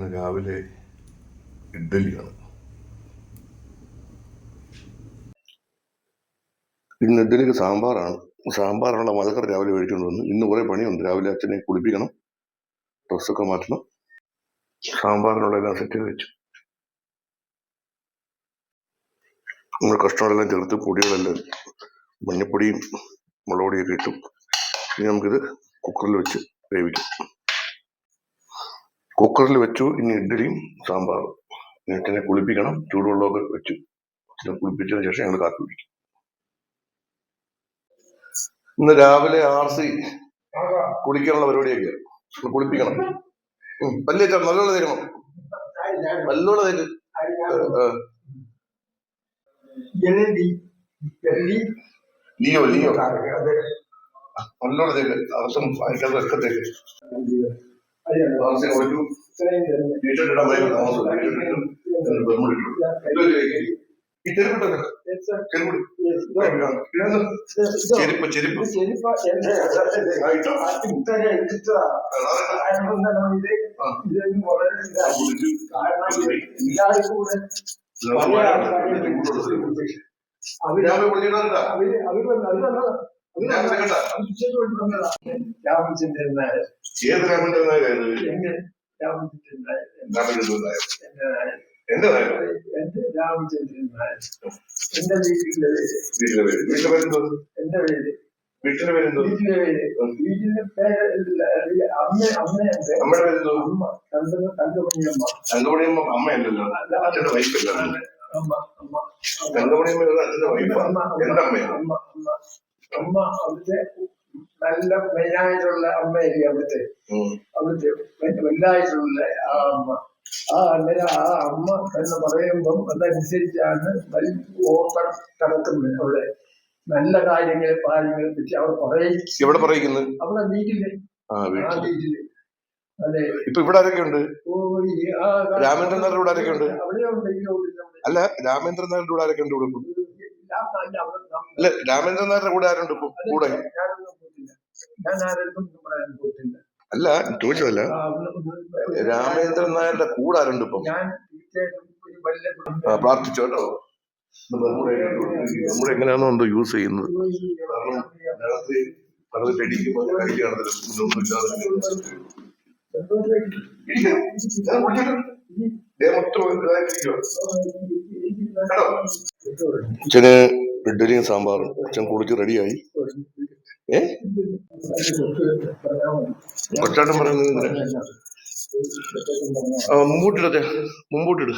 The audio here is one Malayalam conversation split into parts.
ഇന്ന് രാവിലെ ഇഡ്ഡലിയാണ്. ഇന്ന് ഇഡ്ഡലിക്ക് സാമ്പാറാണ്. സാമ്പാറുള്ള മലക്കറി രാവിലെ മേടിച്ചുകൊണ്ട് വന്നു ഇന്ന് കുറേ പണിയുണ്ട്. രാവിലെ അച്ഛനെ കുളിപ്പിക്കണം. ഡ്രസ്സൊക്കെ മാറ്റണം. സാമ്പാറിനുള്ള എല്ലാം സെറ്റ് ചെയ്ത് വെച്ചു. നമ്മൾ കഷ്ണങ്ങളെല്ലാം ചേർത്ത് പൊടികളെല്ലാം മഞ്ഞപ്പൊടിയും മുളക് പൊടിയൊക്കെ ഇട്ടു. ഇനി നമുക്കിത് കുക്കറിൽ വെച്ച് വേവിക്കാം. കുക്കറിൽ വെച്ചു ഇനി ഇഡ്ഡലിയും സാമ്പാറും. എന്നിട്ടിനെ കുളിപ്പിക്കണം ചൂടുവെള്ളമൊക്കെ വെച്ചു. കുളിപ്പിച്ചതിന് ശേഷം ഞങ്ങൾ കാപ്പി കുടിക്കും. ഇന്ന് രാവിലെ ആർ സി കുളിക്കാനുള്ള പരിപാടിയൊക്കെ കുളിപ്പിക്കണം. ഉം, പല്ല് തേക്കാം. നല്ലോണം തരുമോ നല്ലോണം ജലദി ലിയോ ലിയോ. നല്ലോണം തേക്ക്. അർത്ഥം വായിക്കാതെ തേക്ക് ജലദി. ടീഷർട്ട് ഭയങ്കര താമസം ടീഷർട്ട്. ഈ ചെരുപ്പിട്ടൊക്കെ. ചെരുപ്പ് ചെരുപ്പ് അവർ അവർ അവർ രാമചന്ദ്രൻ നായർ. ഏത് നായകായിരുന്നു എന്റെ രാമചന്ദ്രൻ നായർ. രാമന്റെ നായർ? എന്റെ നായർ. എന്റെ രാമചന്ദ്രൻ നായർ. എന്റെ വീട്ടിലെ വീട്ടിലെ പേര്. വീട്ടിലെ പേരെന്തോ എന്റെ പേര്. വീട്ടിലെ പേരെന്തോ വീട്ടിലെ പേര്. വീട്ടിലെ പേര് അമ്മ അമ്മയുണ്ട് അമ്മയുടെ പേരെന്തോ അമ്മ. തങ്ക തങ്കമണിയമ്മ തങ്കമണിയമ്മ അമ്മയല്ലല്ലോ. അല്ല, അച്ഛന്റെ വൈഫല്ല അമ്മ? അമ്മ തങ്കമണിയമ്മ അച്ഛന്റെ വൈഫ്? എന്റെ അമ്മയാ അമ്മ അവിടുത്തെ നല്ല മെയിനായിട്ടുള്ള അമ്മയായിരിക്കും അവിടുത്തെ. അവിടുത്തെ വലുതായിട്ടുള്ള ആ അമ്മ. ആ അങ്ങനെ ആ അമ്മ എന്ന് പറയുമ്പം അതനുസരിച്ചാണ് വലിയ ഓട്ടം നടക്കുന്നത് അവിടെ. നല്ല കാര്യങ്ങളെ കാര്യങ്ങളെ പറ്റി അവർ പറയും എവിടെ അവിടെ വീട്ടിൽ. ആ വീട്ടിലെ. അതെ. ഇപ്പൊ ഇവിടെ ആരൊക്കെ ഉണ്ട്? രാമേന്ദ്രൻ നായരുടെ ഇവിടെ ആരൊക്കെ ഉണ്ട്? അല്ല രാമേന്ദ്രൻ നായരുടെ ഇവിടെ ആരൊക്കെ ഉണ്ട് ഇവിടെ? അല്ല, രാമേന്ദ്രൻ നായരുടെ കൂടെ ആരുണ്ട് കൂടെ അല്ല ചോദിച്ചതല്ല രാമചന്ദ്രൻ രാമേന്ദ്രൻ നായരുടെ കൂടെ ആരുണ്ട് ഇപ്പം പ്രാർത്ഥിച്ചു കേട്ടോ നമ്മുടെ എങ്ങനെയാണോ എന്തോ യൂസ് ചെയ്യുന്നത് കാരണം മൊത്തം ഇഡ്ഡലിയും സാമ്പാറും അച്ഛൻ കുളിച്ച് റെഡിയായി. ഏ? കൊച്ചാട്ടം പറയുന്നത് മുമ്പോട്ടിടത്തെ മുമ്പോട്ടിട്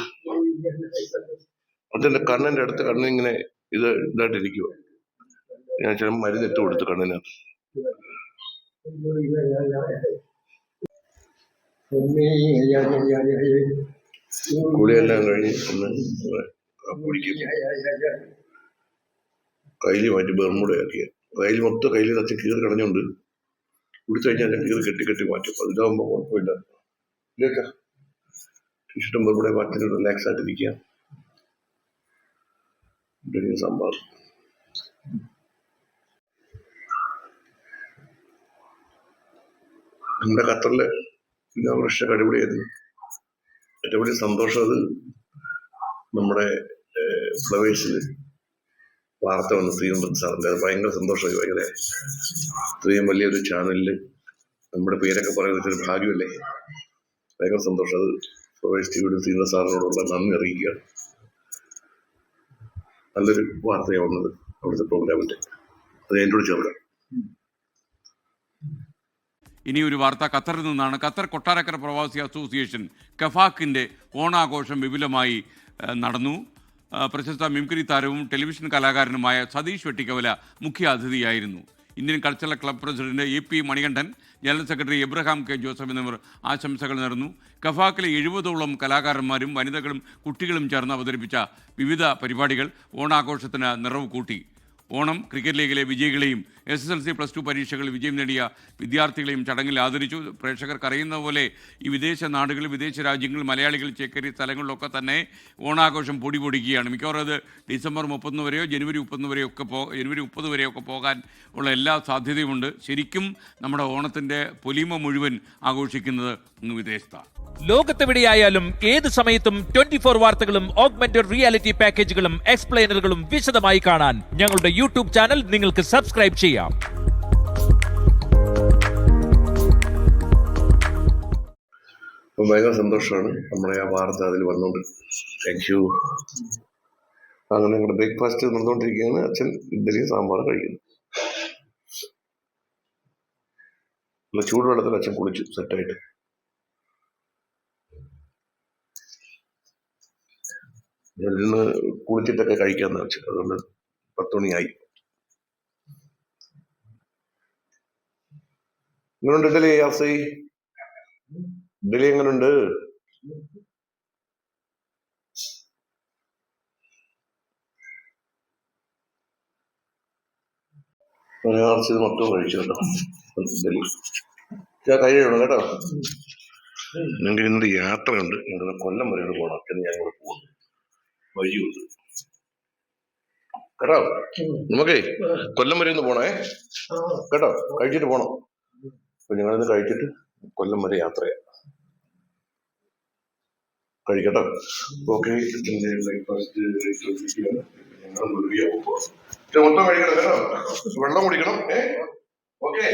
അതിന്റെ കണ്ണിന്റെ അടുത്ത് കണ്ണിങ്ങനെ ഇത് ഇതായിട്ടിരിക്കുക ഞാൻ ചില മരുന്ന് ഇട്ട് കൊടുത്തു കണ്ണിന് കുളിയെല്ലാം കഴിഞ്ഞ് കുടിക്കും. കയ്യിൽ മാറ്റി ബർമുടയാക്കിയ കയ്യിൽ മൊത്തം കയ്യിൽ തച്ച് കീറി കളഞ്ഞുകൊണ്ട് കുടിച്ചു കഴിഞ്ഞാൽ ഞാൻ കീറി കെട്ടി കെട്ടി മാറ്റും. അതിലാവുമ്പോൾ കുഴപ്പമില്ല. ഇല്ലേക്കാ ടീഷർട്ടും ബർമുടെ മാറ്റി റിലാക്സ് ആയിട്ടിരിക്കുക സാമ്പാർ നമ്മുടെ ഖത്തറിലെ ഇനാഗ്രേഷൻ അടിപൊളിയായിരുന്നു ഏറ്റവും വലിയ സന്തോഷം അത് നമ്മുടെ ഫ്ലവേഴ്സിൽ വാർത്ത വന്ന് ശ്രീകുമാരൻ സാറിന്റെ അത് ഭയങ്കര സന്തോഷമായി ഭയങ്കര ഇത്രയും വലിയൊരു ചാനലിൽ നമ്മുടെ പേരൊക്കെ പറയുന്നത് ഒരു ഭാഗ്യമല്ലേ? ഭയങ്കര സന്തോഷം. അത് ഫ്ലവേഴ്സ് ടിവിയുടെ സാറിനോടുള്ള നന്ദി അറിയിക്കുക. നല്ലൊരു വാർത്തയാണ് വന്നത് അവിടുത്തെ പ്രോഗ്രാമിന്റെ അത് എന്നോട് ചേർക്കാം. ഇനി ഒരു വാർത്ത. ഖത്തറിൽ നിന്നാണ്. ഖത്തർ കൊട്ടാരക്കര പ്രവാസി അസോസിയേഷൻ കഫാക്കിന്റെ ഓണാഘോഷം വിപുലമായി നടന്നു. പ്രശസ്ത മിംക്രി താരവും ടെലിവിഷൻ കലാകാരനുമായ സതീഷ് വെട്ടിക്കവല മുഖ്യ അതിഥിയായിരുന്നു. Indian cultural club president A P Manikandan general secretary Abraham K Joseph എന്നിവർ ആശംസകൾ നേർന്നു. കഫാക്കിലെ എഴുപതോളം കലാകാരന്മാരും വനിതകളും കുട്ടികളും ചേർന്ന് അവതരിപ്പിച്ച വിവിധ പരിപാടികൾ ഓണാഘോഷത്തിന് നിറവ് കൂട്ടി. ഓണം ക്രിക്കറ്റ് ലീഗിലെ വിജയികളെയും S S L C plus two പരീക്ഷകളിൽ വിജയം നേടിയ വിദ്യാർത്ഥികളെയും ചടങ്ങിൽ ആദരിച്ചു. പ്രേക്ഷകർക്ക് അറിയുന്ന പോലെ ഈ വിദേശ നാടുകളിൽ വിദേശ രാജ്യങ്ങളിൽ മലയാളികൾ ചേക്കേറിയ സ്ഥലങ്ങളിലൊക്കെ തന്നെ ഓണാഘോഷം പൊടി പൊടിക്കുകയാണ് മിക്കവാറും അത് ഡിസംബർ മുപ്പത്തൊന്ന് വരെയോ ജനുവരി മുപ്പത്തൊന്ന് വരെയോ ഒക്കെ പോ ജനുവരി മുപ്പത് വരെയൊക്കെ പോകാൻ ഉള്ള എല്ലാ സാധ്യതയുമുണ്ട്. ശരിക്കും നമ്മുടെ ഓണത്തിന്റെ പൊലിമ മുഴുവൻ ആഘോഷിക്കുന്നത് അങ്ങ് വിദേശത്താണ് ലോകത്തെവിടെയായാലും ഏത് സമയത്തും ട്വന്റി ഫോർ വാർത്തകളും ഓഗ്മെന്റഡ് റിയാലിറ്റി പാക്കേജുകളും എക്സ്പ്ലെയിനറുകളും വിശദമായി കാണാൻ ഞങ്ങളുടെ യൂട്യൂബ് ചാനൽ നിങ്ങൾക്ക് സബ്സ്ക്രൈബ് ചെയ്യാം. അപ്പം ഭയങ്കര സന്തോഷമാണ് നമ്മുടെ ആ വാർത്ത അതിൽ വന്നുകൊണ്ട് താങ്ക് യു അങ്ങനെ ഞങ്ങളുടെ ബ്രേക്ക്ഫാസ്റ്റ് നടന്നുകൊണ്ടിരിക്കുകയാണ് അച്ഛൻ ഇഡ്ഡലിയും സാമ്പാറും കഴിക്കുന്നു. ചൂടുവെള്ളത്തിൽ അച്ഛൻ കുളിച്ചു സെറ്റായിട്ട് ഇന്ന് കുളിച്ചിട്ടൊക്കെ കഴിക്കാന്ന് വെച്ചു. അതുകൊണ്ട് പത്ത് മണിയായി. എങ്ങനെയുണ്ട് ഇഡലി യാസി? ഇഡലി എങ്ങനെയുണ്ട് മൊത്തം കഴിച്ചു കേട്ടോ. ഇഡലി ഞാൻ കഴിയണം കേട്ടോ. ഞങ്ങൾക്ക് ഇന്നൊരു യാത്രയുണ്ട്. ഞങ്ങൾ കൊല്ലം വരെ പോകണം എന്ന് ഞങ്ങൾ പോകുന്നു. വഴിയുണ്ട് കേട്ടോ? നമുക്കേ കൊല്ലം വരെ ഒന്ന് പോണേ. കേട്ടോ? കഴിച്ചിട്ട് പോണം. അപ്പൊ ഞങ്ങളിന്ന് കഴിച്ചിട്ട് കൊല്ലം വരെ യാത്രയാണ് കഴിക്കട്ടോ? ഓക്കെ ബ്രേക്ക്ഫാസ്റ്റ് ഞങ്ങൾ മൊത്തം കഴിക്കണം കേട്ടോ? വെള്ളം കുടിക്കണം ഏ? ഓക്കെ.